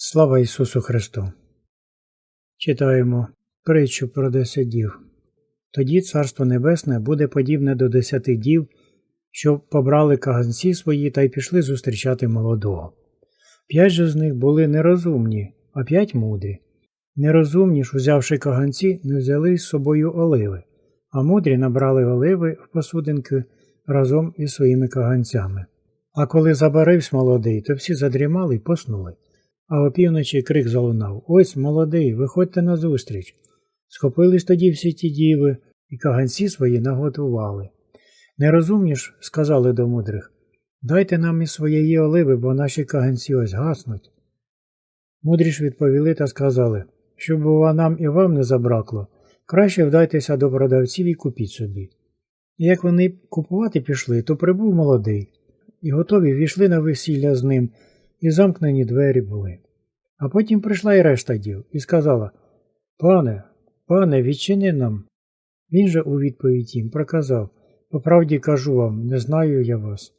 Слава Ісусу Христу! Читаємо притчу про десять дів. Тоді Царство Небесне буде подібне до десяти дів, що побрали каганці свої та й пішли зустрічати молодого. П'ять же з них були нерозумні, а п'ять мудрі. Нерозумні ж, узявши каганці, не взяли з собою оливи, а мудрі набрали оливи в посудинки разом із своїми каганцями. А коли забарився молодий, то всі задрімали й поснули. А опівночі крик залунав Ось молодий, виходьте назустріч. Схопились тоді всі ті діви і каганці свої наготували. Нерозумні ж сказали до мудрих Дайте нам із своєї оливи, бо наші каганці ось гаснуть. Мудрі ж відповіли та сказали, щоб бува нам і вам не забракло, краще вдайтеся до продавців і купіть собі. І як вони купувати пішли, то прибув молодий, і готові війшли на весілля з ним, і замкнені двері були. А потім прийшла і решта дів і сказала Пане, пане, відчини нам. Він же у відповідь їм проказав По правді кажу вам, не знаю я вас.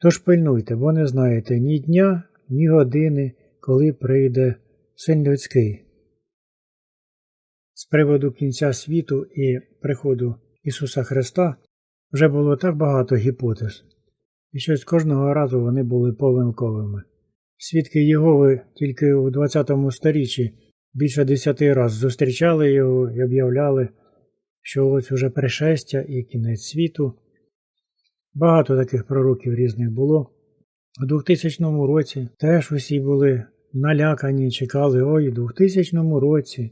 Тож пильнуйте, бо не знаєте ні дня, ні години, коли прийде син людський. З приводу кінця світу і приходу Ісуса Христа вже було так багато гіпотез, і щось кожного разу вони були помилковими. Свідки Єгови тільки у 20 сторіччі більше десяти раз зустрічали його і об'являли, що ось уже пришестя і кінець світу. Багато таких пророків різних було. У 2000 році теж усі були налякані, чекали, ой, у 2000 році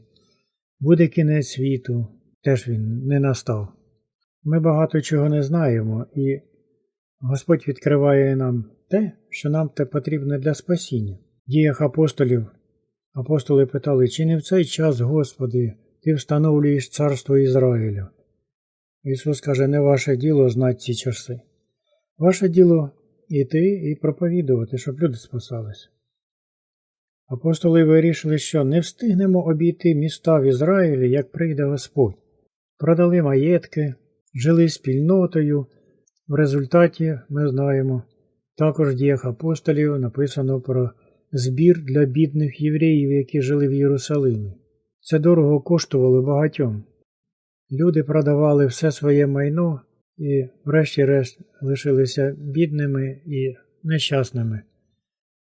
буде кінець світу, теж він не настав. Ми багато чого не знаємо, і Господь відкриває нам те, що нам те потрібне для спасіння. В діях апостолів апостоли питали, чи не в цей час, Господи, Ти встановлюєш царство Ізраїля? Ісус каже, не ваше діло знати ці часи. Ваше діло іти і проповідувати, щоб люди спасалися. Апостоли вирішили, що не встигнемо обійти міста в Ізраїлі, як прийде Господь. Продали маєтки, жили спільнотою. В результаті ми знаємо, також в діях апостолів написано про збір для бідних євреїв, які жили в Єрусалимі. Це дорого коштувало багатьом. Люди продавали все своє майно і, врешті-решт, лишилися бідними і нещасними.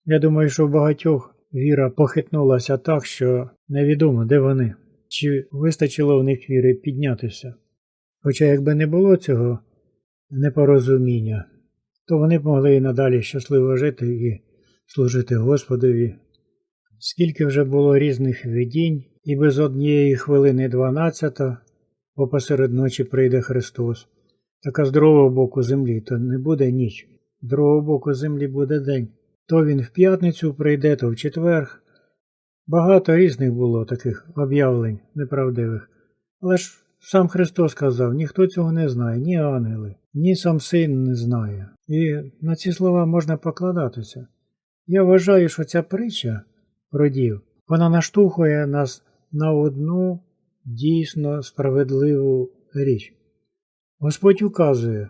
Я думаю, що в багатьох віра похитнулася так, що невідомо, де вони, чи вистачило в них віри піднятися. Хоча, якби не було цього непорозуміння, то вони б могли і надалі щасливо жити і служити Господові. Скільки вже було різних видінь, і без однієї хвилини дванадцята, бо посеред ночі прийде Христос, так а з другого боку землі то не буде ніч, з другого боку землі буде день. То він в п'ятницю прийде, то в четверг. Багато різних було таких об'явлень неправдивих. Але ж сам Христос сказав, ніхто цього не знає, ні ангели, ні сам син не знає. І на ці слова можна покладатися. Я вважаю, що ця притча про дів, вона наштовхує нас на одну дійсно справедливу річ. Господь указує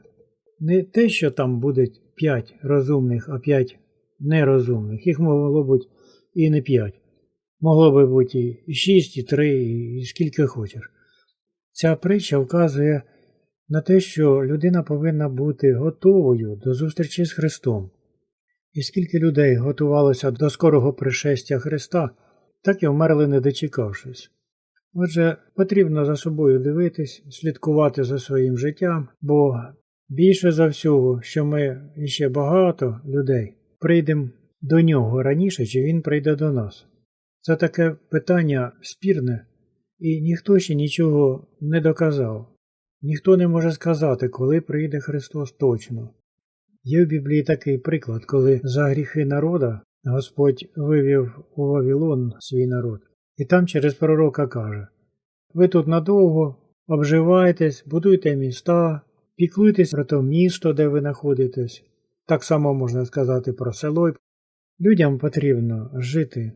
не те, що там буде п'ять розумних, а п'ять нерозумних. Їх могло бути і не п'ять. Могло би бути і шість, і три, і скільки хочеш. Ця притча вказує на те, що людина повинна бути готовою до зустрічі з Христом. І скільки людей готувалося до скорого пришестя Христа, так і вмерли, не дочекавшись. Отже, потрібно за собою дивитись, слідкувати за своїм життям, бо більше за всього, що ми іще багато людей прийдемо до нього раніше, чи він прийде до нас. Це таке питання спірне, і ніхто ще нічого не доказав. Ніхто не може сказати, коли прийде Христос точно. Є в Біблії такий приклад, коли за гріхи народа Господь вивів у Вавилон свій народ, і там через пророка каже: Ви тут надовго обживайтесь, будуйте міста, піклуйтесь про те місто, де ви знаходитесь. Так само можна сказати про село. Людям потрібно жити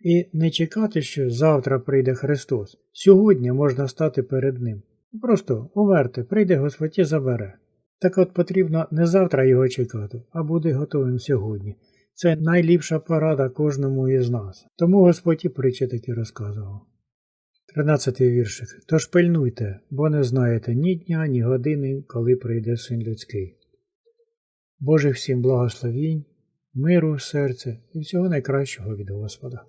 і не чекати, що завтра прийде Христос. Сьогодні можна стати перед Ним. Просто умерти, прийде Господь і забере. Так от потрібно не завтра його чекати, а бути готовим сьогодні. Це найліпша порада кожному із нас. Тому Господь і притчі такі розказував. Тринадцятий віршик. Тож пильнуйте, бо не знаєте ні дня, ні години, коли прийде син людський. Боже всім благословінь, миру в серце і всього найкращого від Господа.